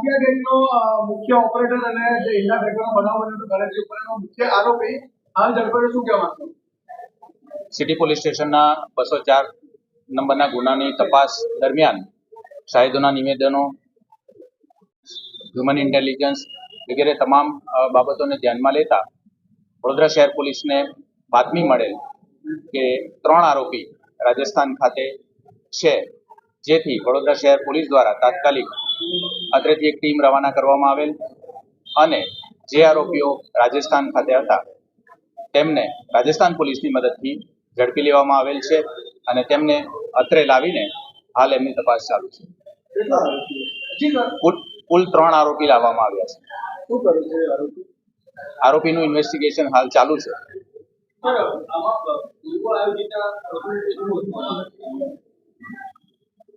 Mafia ગેંગનો મુખ્ય operator અને જે ઈંડા ફેંકવાનો બનાવ બન્યો હતો, ગણેશજી ઉપર મુખ્ય આરોપી. હાલ ઝડપાયો શું કહેવા માંગતો સિટી પોલીસ સ્ટેશનના બસો ચાર નંબરના ગુનાની તપાસ દરમિયાન શાહિદોના નિવેદનો હ્યુમન ઇન્ટેલિજન્સ વગેરે તમામ બાબતોને ધ્યાનમાં લેતા વડોદરા શહેર પોલીસને બાતમી મળેલ કે ત્રણ આરોપી રાજસ્થાન ખાતે છે, જેથી વડોદરા શહેર પોલીસ દ્વારા તાત્કાલિક અત્રેથી એક ટીમ રવાના કરવામાં આવેલ અને જે આરોપીઓ રાજસ્થાન ખાતે હતા, તેમને રાજસ્થાન પોલીસની મદદથી ઝડપી લેવામાં આવેલ છે અને તેમને અત્રે લાવીને હાલ એમની તપાસ ચાલુ છે કુલ ત્રણ આરોપી લાવવામાં આવ્યા છે આરોપીનું ઇન્વેસ્ટિગેશન હાલ ચાલુ છે?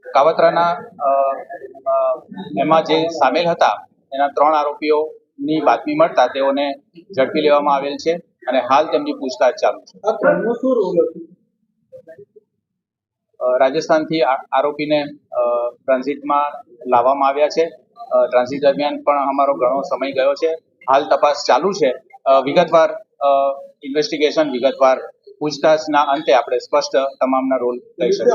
કાવતરાના એમાં જે સામેલ હતા એના ત્રણ આરોપીઓની બાતમી મળતા તેઓને ઝડપી લેવામાં આવેલ છે અને હાલ તેમની પૂછતાછ ચાલુ છે. રાજસ્થાનથી આરોપીને ટ્રાન્ઝિટમાં લાવવામાં આવ્યા છે. ટ્રાન્ઝિટ દરમિયાન પણ અમારો ઘણો સમય ગયો છે. હાલ તપાસ ચાલુ છે. વિગતવાર ઇન્વેસ્ટિગેશન વિગતવાર પૂછતાછના અંતે આપણે સ્પષ્ટ તમામના રોલ લઈ શકીએ.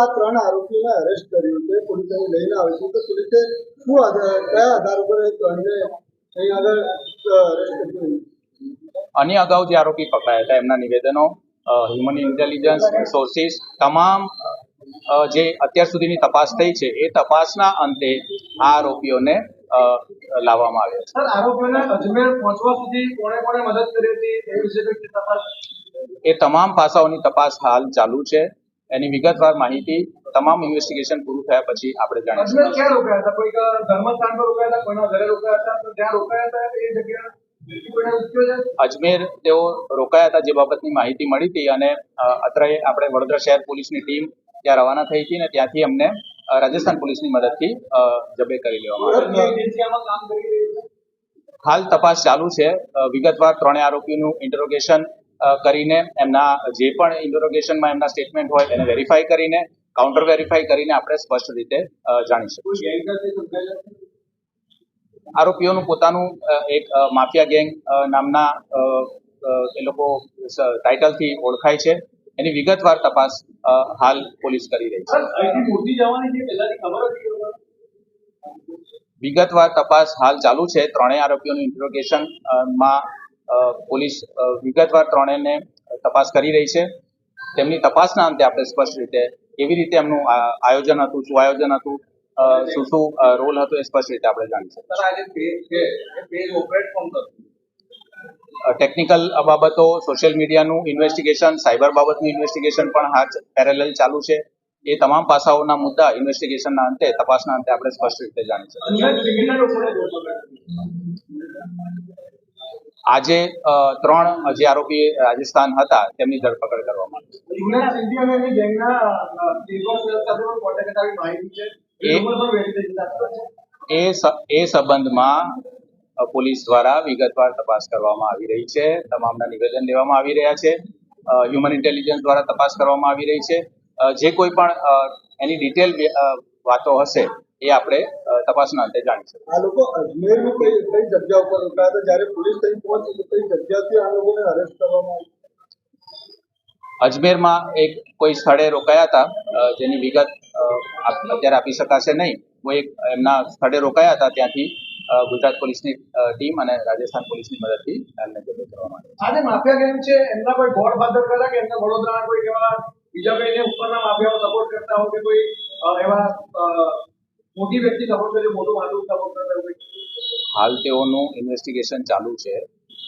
આ ત્રણ આરોપીને અરેસ્ટ કર્યું છે. પોલીસે લઈને આવે છે. તો પોલીસે શું કયા આધાર ઉપર ત્રણને અહીં આગળ અરેસ્ટ કર્યું? આની અગાઉ જે આરોપી પકડાયા હતા. એમના નિવેદનો હ્યુમન ઇન્ટેલિજન્સ સોર્સિસ તમામ જે અત્યાર સુધીની તપાસ થઈ છે એ તપાસના અંતે આ આરોપીઓને લાવવામાં આવ્યો છે. સર આરોપીઓને અજમેર પહોંચવા સુધી કોણે કોણે મદદ કરી હતી એ વિશે તપાસ એ તમામ પાસાઓની તપાસ હાલ ચાલુ છે. એની વિગતવાર માહિતી તમામ ઇન્વેસ્ટિગેશન પૂરું થયા પછી આપણે જાણીશું ક્યાં રોકાયા હતા? કોઈ ધર્મસ્થાન પર રોકાયા હતા? કોઈના ઘરે રોકાયા હતા? તો ત્યાં રોકાયા હતા એ જગ્યા અજમેર તેઓ રોકાયા હતા જે બાબતની માહિતી મળી હતી અને અત્રે આપણે વડોદરા શહેર પોલીસની ટીમ ત્યાં રવાના થઈ હતી ને ત્યાંથી અમને રાજસ્થાન પોલીસની મદદથી જબે કરી લેવામાં હાલ તપાસ ચાલુ છે. વિગતવાર ત્રણે આરોપીનું ઇન્ટરોગેશન કરીને એમના જે પણ ઇન્ટરોગેશનમાં એમના સ્ટેટમેન્ટ હોય એને વેરીફાઈ કરીને કાઉન્ટર વેરીફાઈ કરીને આપણે સ્પષ્ટ રીતે જાણી શકીએ? આરોપીઓનું પોતાનું એક માફિયા ગેંગ નામના એ લોકો ટાઇટલથી ઓળખાય છે. એની વિગતવાર તપાસ હાલ પોલીસ કરી રહી છે. વિગતવાર તપાસ હાલ ચાલુ છે. ત્રણેય આરોપીઓનું ઇન્ટ્રોગેશનમાં પોલીસ વિગતવાર ત્રણેયને તપાસ કરી રહી છે. તેમની તપાસના અંતે આપણે સ્પષ્ટ રીતે કેવી રીતે એમનું આયોજન હતું શું આયોજન હતું શું શું રોલ હતો એ સ્પષ્ટ રીતે આપણે જાણી ટેકનિકલ બાબતો સોશિયલ મીડિયાનું ઇન્વેસ્ટિગેશન સાયબર બાબતનું ઇન્વેસ્ટિગેશન પણ હાથ પેરેલલ ચાલુ છે. એ તમામ પાસાઓના મુદ્દા ઇન્વેસ્ટિગેશનના અંતે તપાસના અંતે આપણે સ્પષ્ટ રીતે જાણી? આજે ત્રણ જે આરોપી રાજસ્થાન હતા તેમની ધરપકડ કરવામાં આવી. એ એ- સંબંધમાં પોલીસ દ્વારા વિગતવાર તપાસ કરવામાં આવી રહી છે. તમામના નિવેદન લેવામાં આવી રહ્યા છે. હ્યુમન ઇન્ટેલિજન્સ દ્વારા તપાસ કરવામાં આવી રહી છે. જે કોઈ પણ એની ડિટેલ વાતો હશે એ આપણે તપાસના અંતે જાણીશું આ લોકો અજમેરની કઈ કઈ જગ્યા ઉપર રોકાયા હતા? જ્યારે પોલીસ અહીં પહોંચી તો કઈ જગ્યાથી આ લોકોને અરેસ્ટ કરવામાં આવી અજમેરમાં એક કોઈ સ્થળે રોકાયા હતા જેની વિગત અત્યારે આપી શકાશે નહીં. કોઈ એક એમના સ્થળે રોકાયા હતા ત્યાંથી ગુજરાત પોલીસની ટીમ અને રાજસ્થાન પોલીસની મદદથી એમને જબ્બે કરવામાં આવી. આ જે માફિયા ગેમ છે એમના કોઈ ગોડ ફાધર ખરા કે એમના વડોદરાના કોઈ એવા બીજા કોઈને ઉપરના માફિયાઓ સપોર્ટ કરતા હોય કે કોઈ એવા મોટી વ્યક્તિ સપોર્ટ કરે મોટું માથું સપોર્ટ કરતા હોય હાલ તેઓનું ઇન્વેસ્ટિગેશન ચાલુ છે.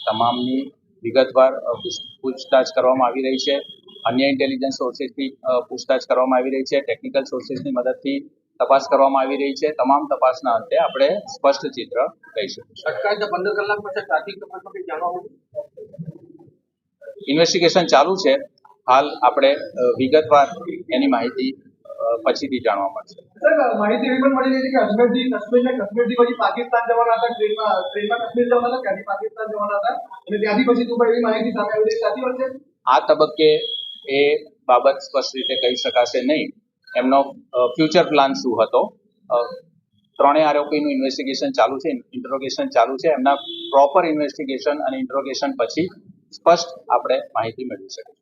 તમામની વિગતવાર પૂછ- પૂછતાછ કરવામાં આવી રહી છે. અન્ય ઇન્ટેલિજન્સ સોર્સિસથી પૂછતાછ કરવામાં આવી રહી છે. ટેકનિકલ સોર્સિસની મદદથી તપાસ કરવામાં આવી રહી છે. તમામ તપાસના અંતે આપણે સ્પષ્ટ ચિત્ર કહી મળ્યું? ઇન્વેસ્ટિગેશન ચાલુ છે. હાલ આપણે વિગતવાર એની માહિતી પછીથી જાણવા મળશે. માહિતી એવી પણ મળી રહી છે કે અજમેરથી કાશ્મીર ને પછી પાકિસ્તાન જવાના હતા ટ્રેનમાં ટ્રેનમાં કાશ્મીર જવાના હતા ત્યાંથી પાકિસ્તાન જવાના હતા. અને ત્યાંથી પછી દુબઈ એવી માહિતી સામે આવી રહી સાચી વાત છે? આ તબક્કે એ બાબત સ્પષ્ટ રીતે કહી શકાશે નહીં. એમનો ફ્યુચર પ્લાન શું હતો? ત્રણેય આરોપીનું ઇન્વેસ્ટિગેશન ચાલુ છે ઇન્ટ્રોગેશન ચાલુ છે. એમના પ્રોપર ઇન્વેસ્ટિગેશન અને ઇન્ટ્રોગેશન પછી સ્પષ્ટ આપણે માહિતી મેળવી શકીશું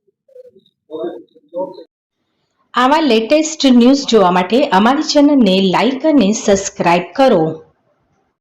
આવા લેટેસ્ટ ન્યૂઝ જોવા માટે અમારી ચેનલને લાઈક અને સબસ્ક્રાઇબ કરો.